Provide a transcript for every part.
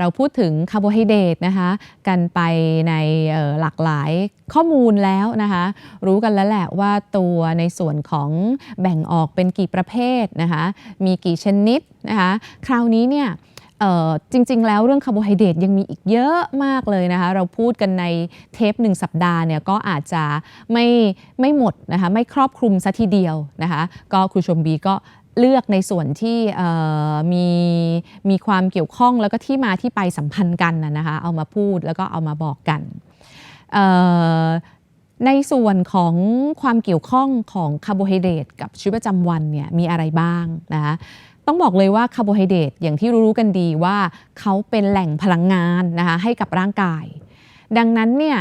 เราพูดถึงคาร์โบไฮเดรตนะคะ กันไปในออหลากหลายข้อมูลแล้วนะคะ รู้กันแล้วแหละว่าตัวในส่วนของแบ่งออกเป็นกี่ประเภทนะคะ มีกี่ชนิดนะคะ คราวนี้เนี่ยจริง ๆ แล้วเรื่องคาร์โบไฮเดรตยังมีอีกเยอะมากเลยนะคะ เราพูดกันในเทปหนึ่งสัปดาห์เนี่ยก็อาจจะไม่ไม่หมดนะคะ ไม่ครอบคลุมซะทีเดียวนะคะ ก็ครูชมบีก็ เลือกในส่วนที่มีมีความเกี่ยวข้องแล้วก็ที่มาที่ไปสัมพันธ์กันนะคะเอามาพูดแล้วก็เอามาบอกกันในส่วนของความเกี่ยวข้องของคาร์โบไฮเดรตกับชีวิตประจำวันเนี่ยมีอะไรบ้างนะคะต้องบอกเลยว่าคาร์โบไฮเดรตอย่างที่รู้กันดีว่าเขาเป็นแหล่งพลังงานนะคะให้กับร่างกาย ดังนั้นเนี่ย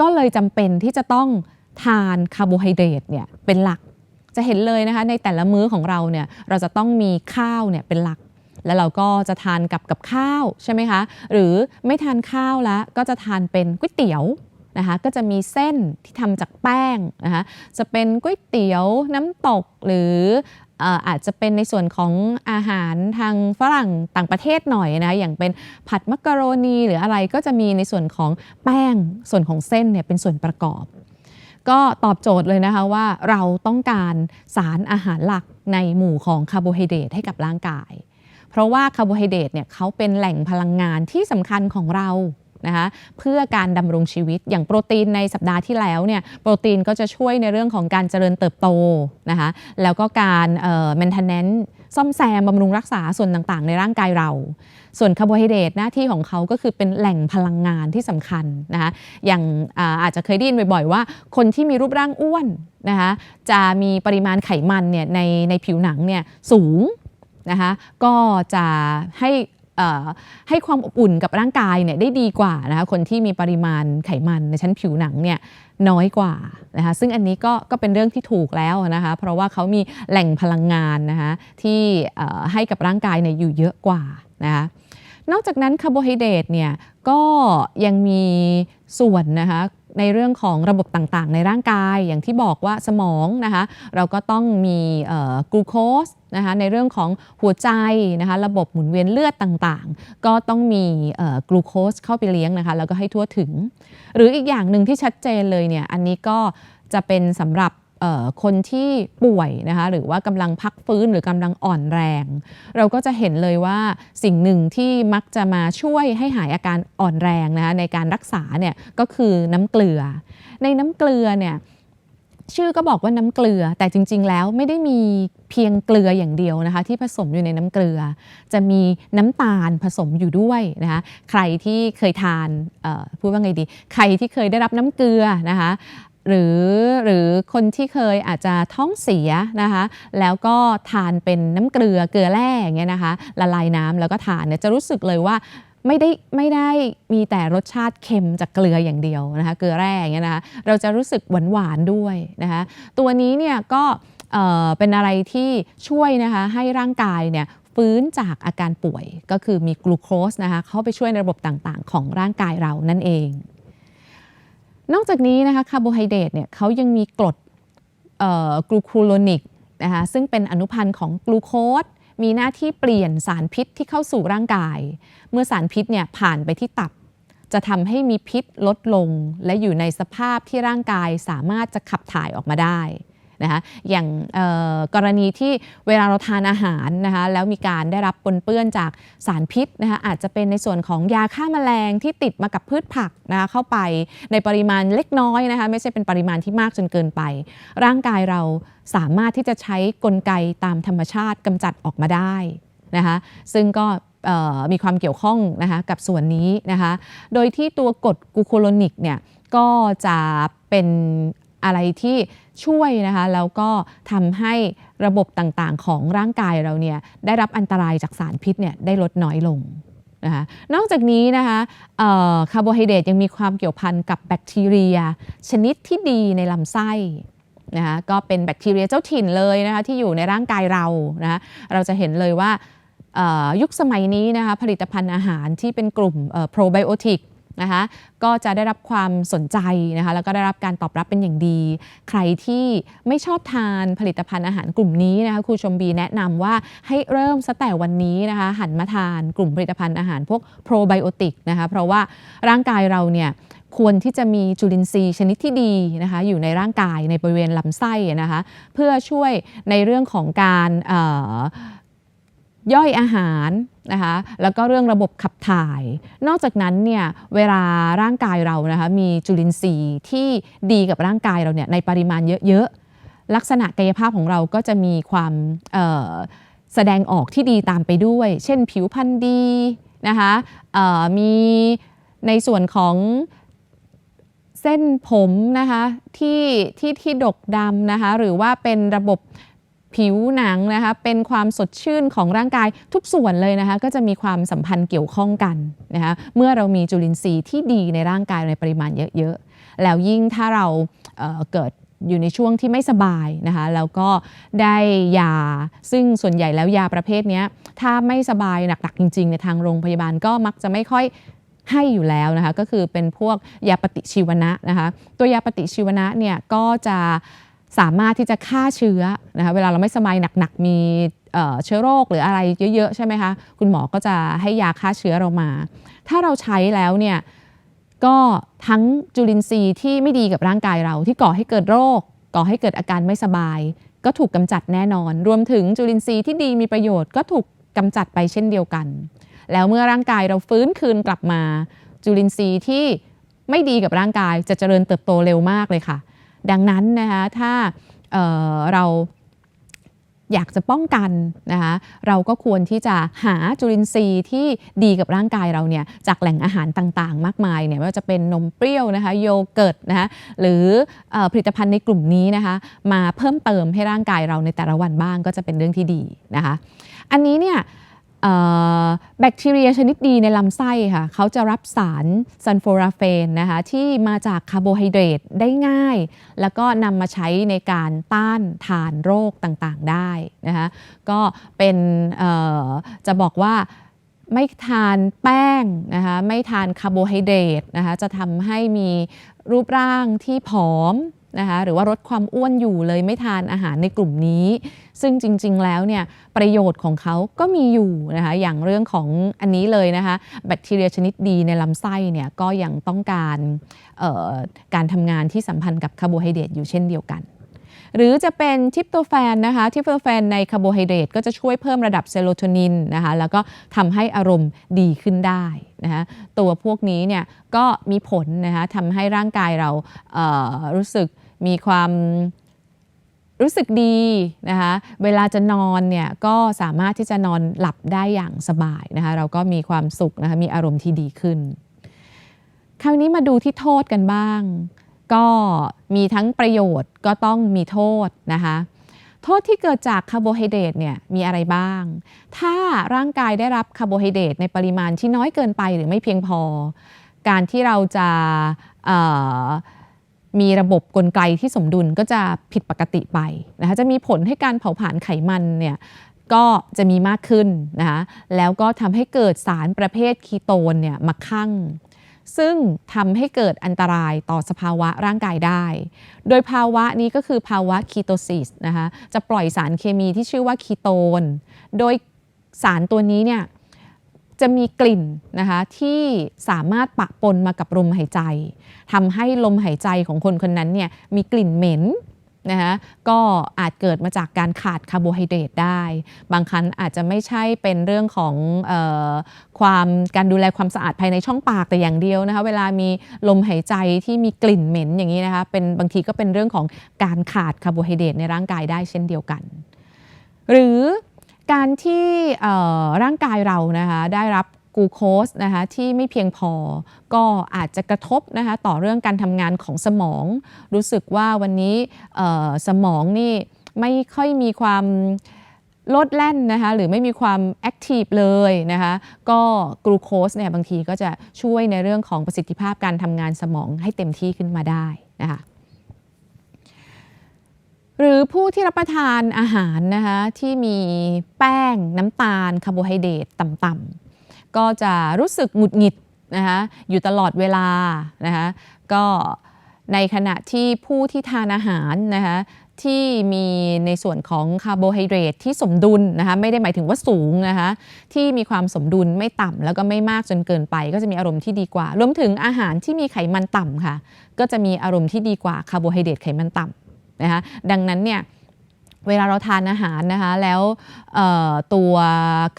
ก็เลยจำเป็นที่จะต้องทานคาร์โบไฮเดรตเนี่ยเป็นหลัก จะเห็นเลยนะคะในแต่ละมื้อของเราเนี่ยเราจะต้องมีข้าวเนี่ยเป็นหลัก แล้วเราก็จะทานกับกับข้าวใช่ไหมคะหรือไม่ทานข้าวแล้วก็จะทานเป็นก๋วยเตี๋ยวนะคะก็จะมีเส้นที่ทำจากแป้งนะคะจะเป็นก๋วยเตี๋ยวน้ำตกหรือเอ่ออาจจะเป็นในส่วนของอาหารทางฝรั่งต่างประเทศหน่อยนะอย่างเป็นผัดมักกะโรนีหรืออะไรก็จะมีในส่วนของแป้งส่วนของเส้นเนี่ยเป็นส่วนประกอบ ก็ตอบโจทย์เลยนะคะว่าเราต้องการสารอาหารหลักในหมู่ของคาร์โบไฮเดรตให้กับร่างกาย เพราะว่าคาร์โบไฮเดรตเนี่ยเขาเป็นแหล่งพลังงานที่สำคัญของเรานะคะเพื่อการดำรงชีวิตอย่างโปรตีนในสัปดาห์ที่แล้วเนี่ยโปรตีนก็จะช่วยในเรื่องของการเจริญเติบโตนะคะแล้วก็การเอ่อ maintenance ซ่อมแซมบำรุงรักษาส่วนต่างๆ ในร่างกายเรา ส่วนคาร์โบไฮเดรตหน้าที่ของเขาก็คือเป็นแหล่งพลังงานที่สำคัญนะคะอย่างอาจจะเคยได้ยินบ่อยๆว่า คนที่มีรูปร่างอ้วนนะคะจะมีปริมาณไขมันเนี่ยในในผิวหนังเนี่ยสูงนะคะก็จะให้ให้ความอบอุ่นกับร่างกายเนี่ยได้ดีกว่านะคะคนที่มีปริมาณไขมันในชั้นผิวหนังเนี่ยน้อยกว่านะคะซึ่งอันนี้ก็ก็เป็นเรื่องที่ถูกแล้วนะคะเพราะว่าเขามีแหล่งพลังงานนะคะที่ให้กับร่างกายเนี่ยอยู่เยอะกว่านะคะ นอกจากนั้นคาร์โบไฮเดรตเนี่ยก็ยังมีส่วนนะคะในเรื่องของระบบต่างๆ ในร่างกายอย่างที่บอกว่าสมองนะคะเราก็ต้องมีกลูโคสนะคะในเรื่องของหัวใจนะคะระบบหมุนเวียนเลือดต่างๆ ก็ต้องมีกลูโคสเข้าไปเลี้ยงนะคะแล้วก็ให้ทั่วถึง หรืออีกอย่างหนึ่งที่ชัดเจนเลยเนี่ยอันนี้ก็จะเป็นสำหรับ คนที่ป่วยนะคะหรือว่ากำลังพักฟื้นหรือกำลังอ่อนแรง เราก็จะเห็นเลยว่าสิ่งหนึ่งที่มักจะมาช่วยให้หายอาการอ่อนแรงนะคะในการรักษาเนี่ยก็คือน้ำเกลือ ในน้ำเกลือเนี่ยชื่อก็บอกว่าน้ำเกลือ แต่จริง ๆ แล้วไม่ได้มีเพียงเกลืออย่างเดียวนะคะ ที่ผสมอยู่ในน้ำเกลือ จะมีน้ำตาลผสมอยู่ด้วยนะคะ ใครที่เคยทานพูดว่าไงดี ใครที่เคยได้รับน้ำเกลือนะคะ หรือหรือคนที่เคยอาจจะท้องเสียนะคะ แล้วก็ทานเป็นน้ำเกลือเกลือแร่อย่างเงี้ยนะคะ ละลายน้ำแล้วก็ทานเนี่ยจะรู้สึกเลยว่าไม่ได้ไม่ได้มีแต่รสชาติเค็มจากเกลืออย่างเดียวนะคะเกลือแร่อย่างเงี้ยนะคะเราจะรู้สึกหวานหวานๆด้วยนะคะตัวนี้เนี่ยก็เออเป็นอะไรที่ช่วยนะคะให้ร่างกายเนี่ยฟื้นจากอาการป่วยก็คือมีกลูโคสนะคะเข้าไปช่วยในระบบต่างๆ ของร่างกายเรานั่นเอง นอกจากนี้นะคะคาร์โบไฮเดรตเนี่ยเขายังมีกรดกลูคูโรนิกนะคะซึ่งเป็นอนุพันธ์ของกลูโคสมีหน้าที่เปลี่ยนสารพิษที่เข้าสู่ร่างกาย เมื่อสารพิษเนี่ยผ่านไปที่ตับ จะทำให้มีพิษลดลง และอยู่ในสภาพที่ร่างกายสามารถจะขับถ่ายออกมาได้ นะคะอย่างกรณีที่เวลาเราทานอาหารนะคะแล้วมีการได้รับปนเปื้อนจากสารพิษนะคะอาจจะเป็นในส่วนของยาฆ่าแมลงที่ติดมากับพืชผักนะคะเข้าไปในปริมาณเล็กน้อยนะคะไม่ใช่เป็นปริมาณที่มากจนเกินไป ร่างกายเราสามารถที่จะใช้กลไกตามธรรมชาติกำจัดออกมาได้นะคะซึ่งก็มีความเกี่ยวข้องนะคะกับส่วนนี้นะคะโดยที่ตัวกรดกูโคโรนิกเนี่ยก็จะเป็นอะไรที่ ช่วยนะคะแล้วก็ทำให้ระบบต่างๆ ของร่างกายเราเนี่ยได้รับอันตรายจากสารพิษเนี่ยได้ลดน้อยลงนะคะนอกจากนี้นะคะคาร์โบไฮเดรตยังมีความเกี่ยวพันกับแบคทีเรีย ชนิดที่ดีในลำไส้นะคะก็เป็นแบคทีเรียเจ้าถิ่นเลยนะคะที่อยู่ในร่างกายเรานะะเราจะเห็นเลยว่ายุคสมัยนี้นะคะผลิตภัณฑ์อาหารที่เป็นกลุ่มโปรไบโอติก นะคะก็จะได้รับความสนใจนะคะแล้วก็ได้รับการตอบรับเป็นอย่างดี ใครที่ไม่ชอบทานผลิตภัณฑ์อาหารกลุ่มนี้นะคะครูชมบีแนะนำว่าให้เริ่มสแต่วันนี้นะคะหันมาทานกลุ่มผลิตภัณฑ์อาหารพวกโปรไบโอติกนะคะเพราะว่าร่างกายเราเนี่ยควรที่จะมีจุลินทรีย์ชนิดที่ดีนะคะอยู่ในร่างกายในบริเวณลำไส้นะคะเพื่อช่วยในเรื่องของการย่อยอาหาร นะคะแล้วก็เรื่องระบบขับถ่าย นอกจากนั้นเนี่ยเวลาร่างกายเรานะคะมีจุลินทรีย์ที่ดีกับร่างกายเราเนี่ยในปริมาณเยอะๆ ลักษณะกายภาพของเราก็จะมีความแสดงออกที่ดีตามไปด้วย เช่นผิวพรรณดีนะคะมีในส่วนของเส้นผมนะคะที่ที่ที่ดกดำนะคะหรือว่าเป็นระบบ ผิวหนังนะคะเป็นความสดชื่นของร่างกายทุกส่วนเลยนะคะก็จะมีความสัมพันธ์เกี่ยวข้องกันนะคะเมื่อเรามีจุลินทรีย์ที่ดีในร่างกายในปริมาณเยอะๆ แล้วยิ่งถ้าเราเเกิดอยู่ในช่วงที่ไม่สบายนะคะแล้วก็ได้ยา ซึ่งส่วนใหญ่แล้วยาประเภทนี้ถ้าไม่สบายหนักๆจริงๆในทางโรงพยาบาลก็มักจะไม่ค่อยให้อยู่แล้วนะคะก็คือเป็นพวกยาปฏิชีวนะนะคะตัวยาปฏิชีวนะเนี่ยก็จะ สามารถที่จะฆ่าเชื้อนะคะเวลาเราไม่สบายหนักๆมีเชื้อโรคหรืออะไรเยอะๆใช่ไหมคะคุณหมอก็จะให้ยาฆ่าเชื้อเรามา ถ้าเราใช้แล้วเนี่ยก็ทั้งจุลินทรีย์ที่ไม่ดีกับร่างกายเราที่ก่อให้เกิดโรค ก่อให้เกิดอาการไม่สบาย ก็ถูกกำจัดแน่นอน รวมถึงจุลินทรีย์ที่ดีมีประโยชน์ก็ถูกกำจัดไปเช่นเดียวกัน แล้วเมื่อร่างกายเราฟื้นคืนกลับมา จุลินทรีย์ที่ไม่ดีกับร่างกายจะเจริญเติบโตเร็วมากเลยค่ะ ดังนั้นนะคะถ้าเเราอยากจะป้องกันนะคะเราก็ควรที่จะหาจุลินทรีย์ที่ดีกับร่างกายเราเนี่ยจากแหล่งอาหารต่างๆ มากมายเนี่ยไม่ว่าจะเป็นนมเปรี้ยวนะคะโยเกิร์ตนะคะหรืออผลิตภัณฑ์ในกลุ่มนี้นะคะมาเพิ่มเติมให้ร่างกายเราในแต่ละวันบ้างก็จะเป็นเรื่องที่ดีนะคะอันนี้เนี่ย แบคทีเรียชนิดดีในลำไส้ค่ะเขาจะรับสารซันโฟราเฟนนะคะที่มาจากคาร์โบไฮเดรตได้ง่าย แล้วก็นำมาใช้ในการต้านทานโรคต่างๆได้นะคะก็เป็นจะบอกว่าไม่ทานแป้งนะคะไม่ทานคาร์โบไฮเดรตนะคะจะทำให้มีรูปร่างที่ผอม นะคะหรือว่าลดความอ้วนอยู่เลยไม่ทานอาหารในกลุ่มนี้ ซึ่งจริง ๆ แล้วเนี่ยประโยชน์ของเขาก็มีอยู่นะคะอย่างเรื่องของอันนี้เลยนะคะแบคทีเรียชนิดดีในลำไส้เนี่ยก็ยังต้องการการทำงานที่สัมพันธ์กับคาร์โบไฮเดรตอยู่เช่นเดียวกันหรือจะเป็นทิปโตแฟนนะคะทิปโตแฟนในคาร์โบไฮเดรตก็จะช่วยเพิ่มระดับเซโรโทนินนะคะแล้วก็ทำให้อารมณ์ดีขึ้นได้นะคะตัวพวกนี้เนี่ยก็มีผลนะคะทำให้ร่างกายเราเรู้สึก มีความรู้สึกดีนะคะเวลาจะนอนเนี่ยก็สามารถที่จะนอนหลับได้อย่างสบายนะคะเราก็มีความสุขนะคะมีอารมณ์ที่ดีขึ้น คราวนี้มาดูที่โทษกันบ้าง ก็มีทั้งประโยชน์ก็ต้องมีโทษนะคะโทษที่เกิดจากคาร์โบไฮเดรตเนี่ยมีอะไรบ้าง ถ้าร่างกายได้รับคาร์โบไฮเดรตในปริมาณที่น้อยเกินไปหรือไม่เพียงพอ การที่เราจะ มีระบบกลไกที่สมดุลก็จะผิดปกติไปนะคะจะมีผลให้การเผาผลาญไขมันเนี่ยก็จะมีมากขึ้นนะคะแล้วก็ทำให้เกิดสารประเภทคีโตนเนี่ยมาคั่ง ซึ่งทำให้เกิดอันตรายต่อสภาวะร่างกายได้ โดยภาวะนี้ก็คือภาวะคีโตซิสนะคะจะปล่อยสารเคมีที่ชื่อว่าคีโตน โดยสารตัวนี้เนี่ย จะมีกลิ่นนะคะที่สามารถปะปนมากับลมหายใจทำให้ลมหายใจของคนคนนั้นเนี่ยมีกลิ่นเหม็นนะคะก็อาจเกิดมาจากการขาดคาร์โบไฮเดรตได้ บางครั้งอาจจะไม่ใช่เป็นเรื่องของออความการดูแลความสะอาดภายในช่องปากแต่อย่างเดียวนะคะเวลามีลมหายใจที่มีกลิ่นเหม็นอย่างนี้นะคะเป็นบางทีก็เป็นเรื่องของการขาดคาร์โบไฮเดรตในร่างกายได้เช่นเดียวกัน หรือ การที่ร่างกายเรานะคะได้รับกูโคสนะคะที่ไม่เพียงพอก็อาจจะกระทบนะคะต่อเรื่องการทำงานของสมอง รู้สึกว่าวันนี้สมองนี่ไม่ค่อยมีความโลดแล่นนะคะหรือไม่มีความแอคทีฟเลยนะคะก็กลูโคสเนี่ยบางทีก็จะช่วยในเรื่องของประสิทธิภาพการทำงานสมองให้เต็มที่ขึ้นมาได้นะคะ หรือผู้ที่รับประทานอาหารนะคะที่มีแป้งน้ำตาลคาร์โบไฮเดรตต่ำๆก็จะรู้สึกหงุดหงิดนะคะอยู่ตลอดเวลานะคะก็ในขณะที่ผู้ที่ทานอาหารนะคะที่มีในส่วนของคาร์โบไฮเดรตที่สมดุลนะคะไม่ได้หมายถึงว่าสูงนะคะที่มีความสมดุลไม่ต่ำแล้วก็ไม่มากจนเกินไป ก็จะมีอารมณ์ที่ดีกว่า รวมถึงอาหารที่มีไขมันต่ำค่ะ ก็จะมีอารมณ์ที่ดีกว่าคาร์โบไฮเดรตไขมันต่ำ นะคะดังนั้นเนี่ยเวลาเราทานอาหารนะคะแล้วตัว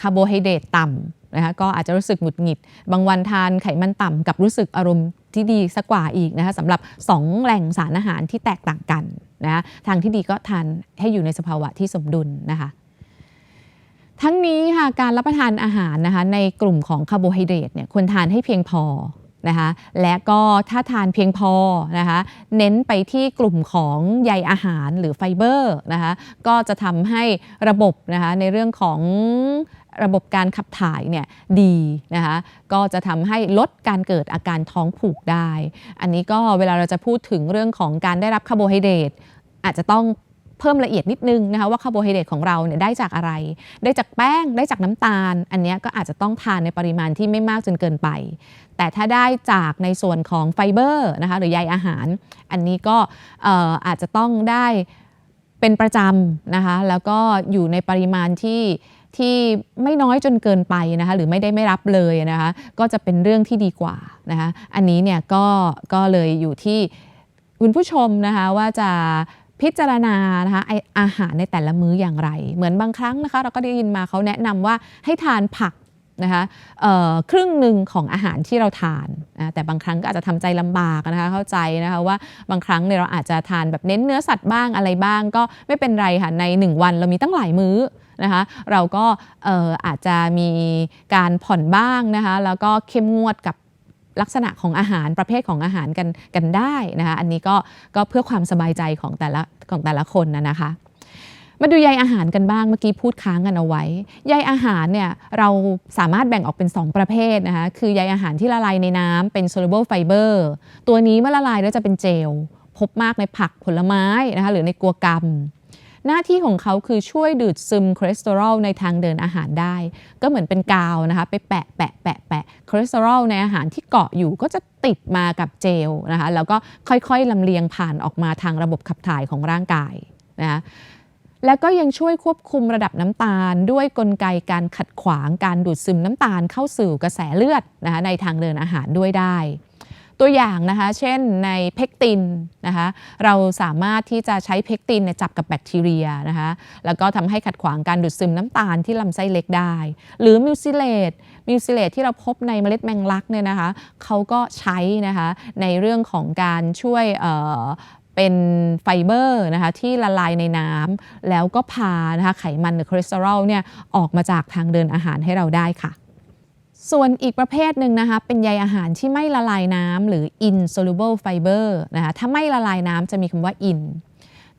คาร์โบไฮเดรตต่ำนะคะก็อาจจะรู้สึกหงุดหงิด บางวันทานไขมันต่ำกับรู้สึกอารมณ์ที่ดีสักกว่าอีกนะคะสำหรับ 2 แหล่งสารอาหารที่แตกต่างกันนะะทางที่ดีก็ทานให้อยู่ในสภาวะที่สมดุลนะคะทั้งนี้ค่ะการรับประทานอาหารนะคะในกลุ่มของคาร์โบไฮเดรตเนี่ยควรทานให้เพียงพอ นะคะและก็ถ้าทานเพียงพอนะคะเน้นไปที่กลุ่มของใยอาหารหรือไฟเบอร์นะคะก็จะทำให้ระบบนะคะในเรื่องของระบบการขับถ่ายเนี่ยดีนะคะก็จะทำให้ลดการเกิดอาการท้องผูกได้ อันนี้ก็เวลาเราจะพูดถึงเรื่องของการได้รับคาร์โบไฮเดรตอาจจะต้อง เพิ่มละเอียดนิดนึงนะคะว่าคาร์โบไฮเดรตของเราเนี่ยได้จากอะไร ได้จากแป้งได้จากน้ำตาล อันนี้ก็อาจจะต้องทานในปริมาณที่ไม่มากจนเกินไป แต่ถ้าได้จากในส่วนของไฟเบอร์นะคะหรือใยอาหาร อันนี้ก็อาจจะต้องได้เป็นประจำนะคะแล้วก็อยู่ในปริมาณที่ที่ไม่น้อยจนเกินไปนะคะหรือไม่ได้ไม่รับเลยนะคะก็จะเป็นเรื่องที่ดีกว่านะคะอันนี้เนี่ยก็ก็เลยอยู่ที่คุณผู้ชมนะคะว่าจะ พิจารณานะคะไออาหารในแต่ละมื้ออย่างไร เหมือนบางครั้งนะคะ เราก็ได้ยินมาเขาแนะนำว่าให้ทานผักนะคะครึ่งหนึ่งของอาหารที่เราทานนะแต่บางครั้งก็อาจจะทำใจลำบากนะคะเข้าใจนะคะว่าบางครั้งเนี่ยเราอาจจะทานแบบเน้นเนื้อสัตว์บ้างอะไรบ้าง ก็ไม่เป็นไรค่ะใน 1 วันเรามีตั้งหลายมื้อนะคะเราก็อาจจะมีการผ่อนบ้างนะคะแล้วก็เข้มงวดกับ ลักษณะของอาหารประเภทของอาหารกันกันได้นะคะอันนี้ก็ก็เพื่อความสบายใจของแต่ละของแต่ละคนนะนะคะ มาดูใยอาหารกันบ้างเมื่อกี้พูดค้างกันเอาไว้ใยอาหารเนี่ยเราสามารถแบ่งออกเป็น 2 ประเภทนะคะคือใยอาหารที่ละลายในน้ำเป็น soluble fiber ตัวนี้เมื่อละลายแล้วจะเป็นเจลพบมากในผักผลไม้นะคะหรือในกัวกรรม หน้าที่ของเขาคือช่วยดูดซึมคอเลสเตอรอลในทางเดินอาหารได้ ก็เหมือนเป็นกาวนะคะไปแปะแปะแปะแปะคอเลสเตอรอลในอาหารที่เกาะอยู่ก็จะติดมากับเจลนะคะแล้วก็ค่อยๆลำเลียงผ่านออกมาทางระบบขับถ่ายของร่างกายนะคะแล้วก็ยังช่วยควบคุมระดับน้ำตาล ด้วยกลไกการขัดขวางการดูดซึมน้ำตาลเข้าสู่กระแสเลือดนะคะในทางเดินอาหารด้วยได้ ตัวอย่างนะคะเช่นในเพกตินนะคะเราสามารถที่จะใช้เพกตินจับกับแบคทีเรียนะคะแล้วก็ทำให้ขัดขวางการดูดซึมน้ำตาลที่ลำไส้เล็กได้ หรือมิวซิเลตมิวซิเลตที่เราพบในเมล็ดแมงลักเนี่ยนะคะเขาก็ใช้นะคะในเรื่องของการช่วยเเป็นไฟเบอร์นะคะที่ละลายในน้ำแล้วก็พานะคะไขมันหรือคอเลสเตอรอลเนี่ยออกมาจากทางเดินอาหารให้เราได้ค่ะ ส่วนอีกประเภทหนึ่งนะคะเป็นใยอาหารที่ไม่ละลายน้ำหรือ insoluble fiber นะคะถ้าไม่ละลายน้ำจะมีคำว่า in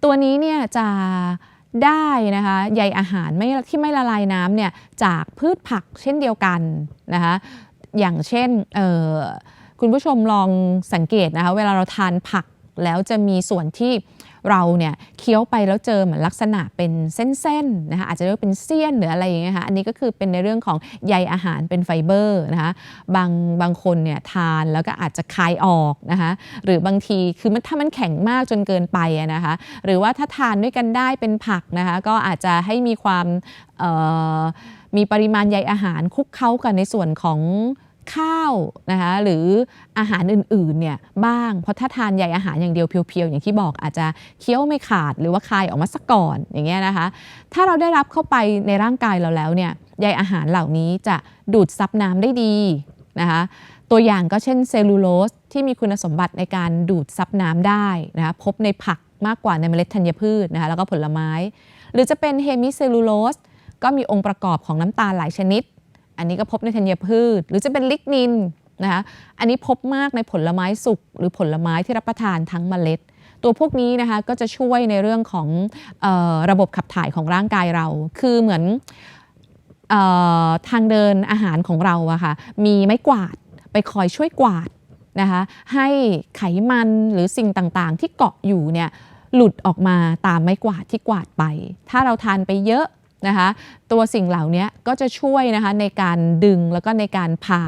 ตัวนี้เนี่ยจะได้นะคะใยอาหารไม่ที่ไม่ละลายน้ำเนี่ยจากพืชผักเช่นเดียวกันนะคะอย่างเช่นคุณผู้ชมลองสังเกตนะคะเวลาเราทานผักแล้วจะมีส่วนที่ เราเนี่ยเคี้ยวไปแล้วเจอเหมือนลักษณะเป็นเส้นๆนะคะอาจจะเรียกว่าเป็นเสี้ยนหรืออะไรอย่างเงี้ยค่ะอันนี้ก็คือเป็นในเรื่องของใยอาหารเป็นไฟเบอร์นะคะบางบางคนเนี่ยทานแล้วก็อาจจะคายออกนะคะหรือบางทีคือมันถ้ามันแข็งมากจนเกินไปนะคะหรือว่าถ้าทานด้วยกันได้เป็นผักนะคะก็อาจจะให้มีความมีปริมาณใยอาหารคุกเคล้ากันในส่วนของ ข้าวนะคะหรืออาหารอื่นๆเนี่ยบ้าง เพราะถ้าทานใยอาหารอย่างเดียวเพียวๆ อย่างที่บอกอาจจะเคี้ยวไม่ขาดหรือว่าคายออกมาสักก่อนอย่างเงี้ยนะคะ ถ้าเราได้รับเข้าไปในร่างกายเราแล้วเนี่ยใยอาหารเหล่านี้จะดูดซับน้ำได้ดีนะคะตัวอย่างก็เช่นเซลลูโลสที่มีคุณสมบัติในการดูดซับน้ำได้นะคะพบในผักมากกว่าในเมล็ดธัญพืชนะคะแล้วก็ผลไม้ หรือจะเป็นเฮมิเซลลูโลสก็มีองค์ประกอบของน้ำตาลหลายชนิด อันนี้ก็พบในธัญพืช หรือจะเป็นลิกนินนะคะอันนี้พบมากในผลไม้สุกหรือผลไม้ที่รับประทานทั้งเมล็ด ตัวพวกนี้นะคะก็จะช่วยในเรื่องของออระบบขับถ่ายของร่างกายเรา คือเหมือนออทางเดินอาหารของเราอะค่ะมีไม้กวาดไปคอยช่วยกวาดนะคะให้ไขมันหรือสิ่งต่างๆ ที่เกาะอยู่เนี่ยหลุดออกมาตามไม้กวาดที่กวาดไป ถ้าเราทานไปเยอะ นะคะตัวสิ่งเหล่านี้ก็จะช่วยนะคะในการดึงแล้วก็ในการผ่า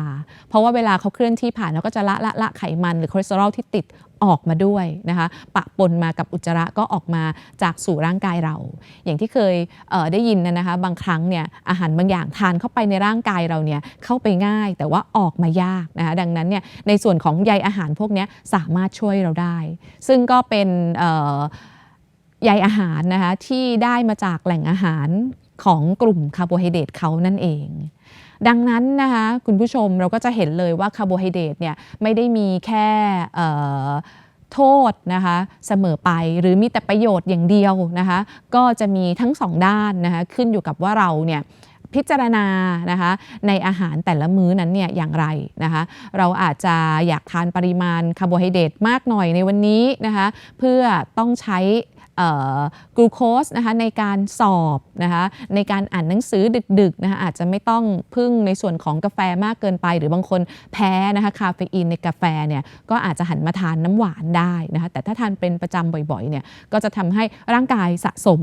เพราะว่าเวลาเขาเคลื่อนที่ผ่านเราก็จะละละละไขมันหรือคอเลสเตอรอลที่ติดออกมาด้วยนะคะปะปนมากับอุจจาระก็ออกมาจากสู่ร่างกายเรา อย่างที่เคยเได้ยินนะคะบางครั้งเนี่ยอาหารบางอย่างทานเข้าไปในร่างกายเราเนี่ยเข้าไปง่ายแต่ว่าออกมายากนะคะดังนั้นเนี่ยในส่วนของใยอาหารพวกนี้สามารถช่วยเราได้ ซึ่งก็เป็นเใยอาหารนะคะที่ได้มาจากแหล่งอาหารของกลุ่มคาร์โบไฮเดรตเขานั่นเองดังนั้นนะคะคุณผู้ชมเราก็จะเห็นเลยว่าคาร์โบไฮเดรตเนี่ยไม่ได้มีแค่โทษนะคะเสมอไปหรือมีแต่ประโยชน์อย่างเดียวนะคะก็จะมีทั้งสองด้านนะคะขึ้นอยู่กับว่าเราเนี่ยพิจารณานะคะในอาหารแต่ละมื้อนั้นเนี่ยอย่างไรนะคะเราอาจจะอยากทานปริมาณคาร์โบไฮเดรตมากหน่อยในวันนี้นะคะเพื่อต้องใช้ กลูโคสนะคะในการสอบนะคะในการอ่านหนังสือดึกๆนะคะอาจจะไม่ต้องพึ่งในส่วนของกาแฟมากเกินไป หรือบางคนแพ้นะคะคาเฟอีนในกาแฟเนี่ยก็อาจจะหันมาทานน้ำหวานได้นะคะแต่ถ้าทานเป็นประจำบ่อยๆเนี่ยก็จะทำให้ร่างกายสะสม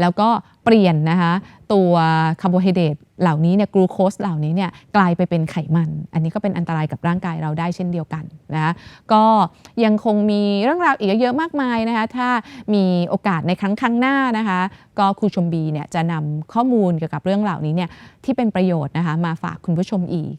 แล้วก็เปลี่ยนนะคะตัวคาร์โบไฮเดรตเหล่านี้เนี่ยกลูโคสเหล่านี้เนี่ยกลายไปเป็นไขมัน อันนี้ก็เป็นอันตรายกับร่างกายเราได้เช่นเดียวกันนะคะก็ยังคงมีเรื่องราวอีกเยอะมากมายนะคะถ้ามีโอกาสในครั้งข้างหน้านะคะก็ครูชมบีเนี่ยจะนำข้อมูลเกี่ยวกับเรื่องเหล่านี้เนี่ยที่เป็นประโยชน์นะคะมาฝากคุณผู้ชมอีก